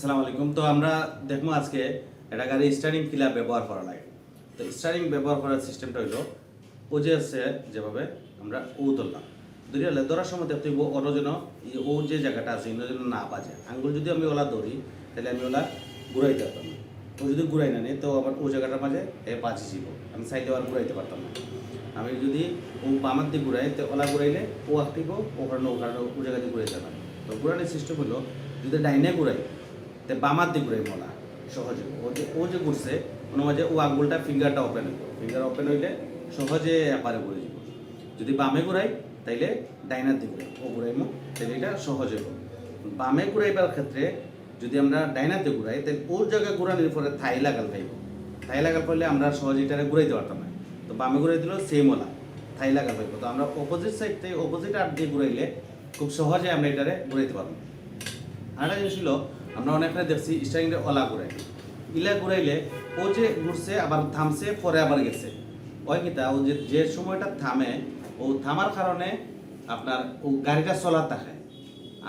আসসালামু আলাইকুম। তো আমরা দেখব আজকে একটা গাড়ি স্টারিং কিলা ব্যবহার করা লাগে। তো স্টারিং ব্যবহার করার সিস্টেমটা হইল, ও যে আছে যেভাবে আমরা ও ধরলাম। ধরি হলে ধরার সময় দেখতে হইব, ওর যেন ও যে জায়গাটা আছে, এগুলো যেন না বাজে। আঙ্গুল যদি আমি ওলা ধরি, তাহলে আমি ওলা ঘুরাইতে পারতাম না। ও যদি ঘুরাই না নিই তো আবার ও জায়গাটার মাঝে এ বাজি ছিল। আমি সাইডে আর ঘুরাইতে পারতাম না। আমি যদি ও বামার দিকে ঘুরাই, তো ওলা ঘুরাইলে ও আঁকটিব ওখানে ওখানে ও জায়গা দিয়ে ঘুরাইতে পারে তো ঘুরানোর সিস্টেম হলো যদি ডাইনে ঘুরাই তে বামার দিকে ঘুরাই মোলা, সহজে। ও যে ও যে ঘুরছে কোনো মাঝে ও আঙ্গুলটা ফিঙ্গারটা ওপেন হইব ফিঙ্গার ওপেন হইলে সহজে এপারে ঘুরে যাব যদি বামে ঘুরাই, তাইলে ডাইনার দিকে ঘুরাই। ও ঘুরাইমো তাহলে এটা সহজে হইব। বামে ঘুরাইবার ক্ষেত্রে যদি আমরা ডাইনার দিকে ঘুরাই তাহলে ওর জায়গায় ঘুরানোর পরে থাই লাগাল খাইব থাই লাগাল পড়লে আমরা সহজে এটারে ঘুরাইতে পারতাম না। তো বামে ঘুরাই দিলেও সেম ওলা থাই লাগাল পাইব তো আমরা অপোজিট সাইড থেকে অপোজিট আর দিয়ে ঘুরাইলে খুব সহজে আমরা এটারে ঘুরাইতে পারব। আরেকটা জিনিস ছিল আমরা অনেকটা দেখছি স্টারিংটা ওলা ঘুরাই ইলা ঘুরাইলে ও যে ঘুরছে, আবার থামছে, পরে আবার গেছে। ওই কিতা ও যে যে সময়টা থামে, ও থামার কারণে আপনার ও গাড়িটা চলা থাকে।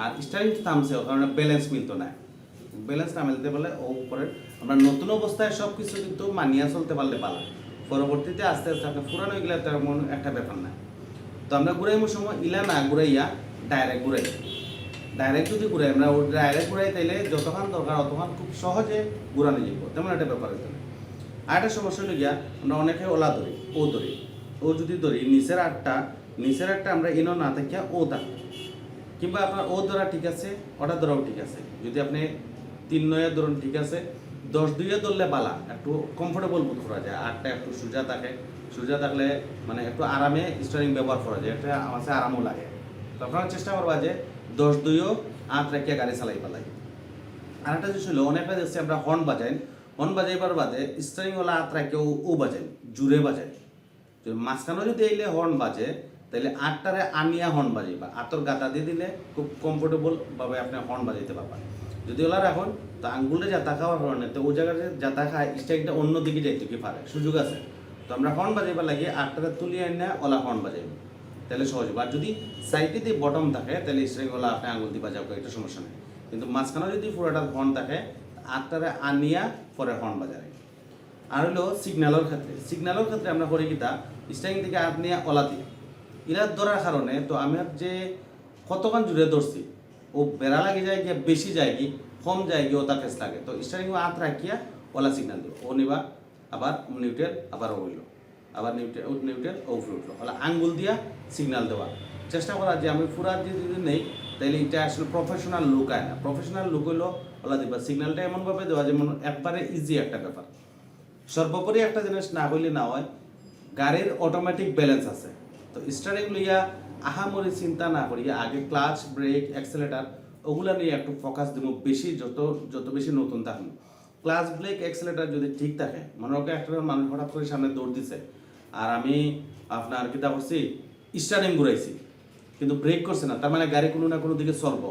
আর স্টারিং থামছে ও কারণে ব্যালেন্স মিলতো না। ব্যালেন্স না মিলতে পারলে ও পরে, আমরা নতুন অবস্থায় সব কিছু কিন্তু মানিয়া চলতে পারলে পালা পরবর্তীতে আস্তে আস্তে আপনার পুরানো গেলে তেমন একটা ব্যাপার না। তো আমরা ঘুরাইমোর সময়, ইলা না ঘুরাইয়া ডাইরেক্ট ঘুরাই ডাইরেক্ট যদি ঘুরাই, আমরা ডাইরেক্ট ঘুরাই, তাইলে যতক্ষণ দরকার অতক্ষণ খুব সহজে ঘুরানো যাব তেমন একটা ব্যাপার না আর একটা সমস্যা হলো গিয়া, আমরা অনেকে ওলা ধরি, ও ধরি। ও যদি ধরি, নিচের আটটা নিচের আটটা আমরা ইনো না থাকিয়া ও থাকি কিংবা আপনার ও ধরা ঠিক আছে, ওটা ধরাও ঠিক আছে। যদি আপনি তিন নয়ে ধরুন, ঠিক আছে, দশ দুইয়ে ধরলে বালা, একটু কমফোর্টেবল বোধ করা যায়। আটটা একটু সোজা থাকে। সোজা থাকলে মানে একটু আরামে স্টারিং ব্যবহার করা যায়। এটা আমার আরামও লাগে। তখন চেষ্টা করবা যে দশ দুইও আট রেখে গাড়ি চালাই পেলাই। আর একটা জিনিস হলো অনেকটা দেখছি আমরা হর্ন বাজাই হর্ন বাজাইবার বাদে স্টারিং ওলা আট রেখে ও বাজাই জুড়ে বাজাই যদি মাঝখানে যদি এলে হর্ন বাজে তাহলে আটটারে আনিয়া হর্ন বাজাইবা। আতর গাতা দিয়ে দিলে খুব কমফোর্টেবল ভাবে আপনি হর্ন বাজাইতে পারবেন যদি ওলা রাখুন, তো আঙ্গুলে যাতা খাওয়ার কারণে তো ওই জায়গায় যাতা খায় স্ট্রাইকটা অন্য দিকে যাইতে কি পারে? সুযোগ আছে। তো আমরা হর্ন বাজাইবার লাগে আটটারে তুলিয়ে আনিয়া ওলা হর্ন বাজাইব। তাহলে সহজ হবে। আর যদি সাইডে দিয়ে বটম থাকে, তাহলে স্ট্রিং ওলা আপনি আঙুল দিয়ে বাজাবো একটা সমস্যা নেই। কিন্তু মাঝখানে যদি পুরোটা হর্ন থাকে, আটটারে আনিয়া পরে হর্ন বাজারে আর হলো সিগন্যালের ক্ষেত্রে। সিগন্যালের ক্ষেত্রে আমরা করি কিতা স্ট্রিং থেকে ওলা দিই এরা ধরার কারণে তো আমার যে কতক্ষণ জুড়ে ধরছি, ও বেড়া লাগে যায় গিয়ে বেশি যায় কি, কম যায় গিয়ে ও তার ফেস লাগে। তো স্টারিং আত রাখিয়া ওলা সিগন্যাল দিব ও নিবা, আবার নিউট্রেল আবার হইল। আবার নিউট্রেল ও নিউট্রেল ও উঠল আঙ্গুল দিয়া সিগন্যাল দেওয়া। চেষ্টা করা যে আমি দিয়ে যদি নেই তাহলে এটা আসলে প্রফেশনাল লুক আয় না। প্রফেশনাল লুক হইল ওলা দিবা সিগন্যালটা এমনভাবে দেওয়া যেমন একবারে ইজি একটা ব্যাপার। সর্বোপরি একটা জিনিস না হইলে না হয়, গাড়ির অটোমেটিক ব্যালেন্স আছে। তো স্টারিং লইয়া আহামরি চিন্তা না করিয়া, আগে ক্লাচ ব্রেক অ্যাক্সেলেটার ওগুলা নিয়ে একটু ফোকাস দিব বেশি, যত যত বেশি নতুন থাকুন। ক্লাচ ব্রেক অ্যাক্সেলেটার যদি ঠিক থাকে, মনে রাখো একটা মানুষ হঠাৎ করে সামনে দৌড় দিছে আর আমি আপনার কিতা করছি? স্টারিং ঘুরাইছি। কিন্তু ব্রেক করছে না, তার মানে গাড়ি কোনো না কোনো দিকে চলবো।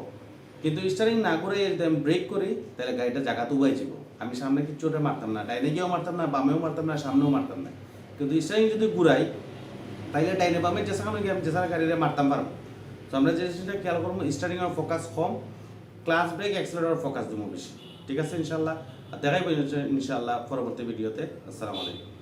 কিন্তু স্টারিং না করে যদি আমি ব্রেক করি, তাহলে গাড়িটা জায়গাতে উবাই যাব। আমি সামনে কিছু ওটা মারতাম না, ডাইনে গিয়েও মারতাম না, বামেও মারতাম না, সামনেও মারতাম না। কিন্তু স্টারিং যদি ঘুরাই, তাইলে ডাইনে বামে যে সামনে গিয়ে আমি যে গাড়িটা মারতাম পারব। তো আমরা যে জিনিসটা খেয়াল করব স্টারিংয়ের ফোকাস কম ক্লাস ব্রেক অ্যাক্সিলেটার ফোকাস দেবো বেশি। ঠিক আছে, ইনশাল্লাহ। আর দেখাই পাই ইনশাল্লাহ পরবর্তী ভিডিওতে। আসসালামু আলাইকুম।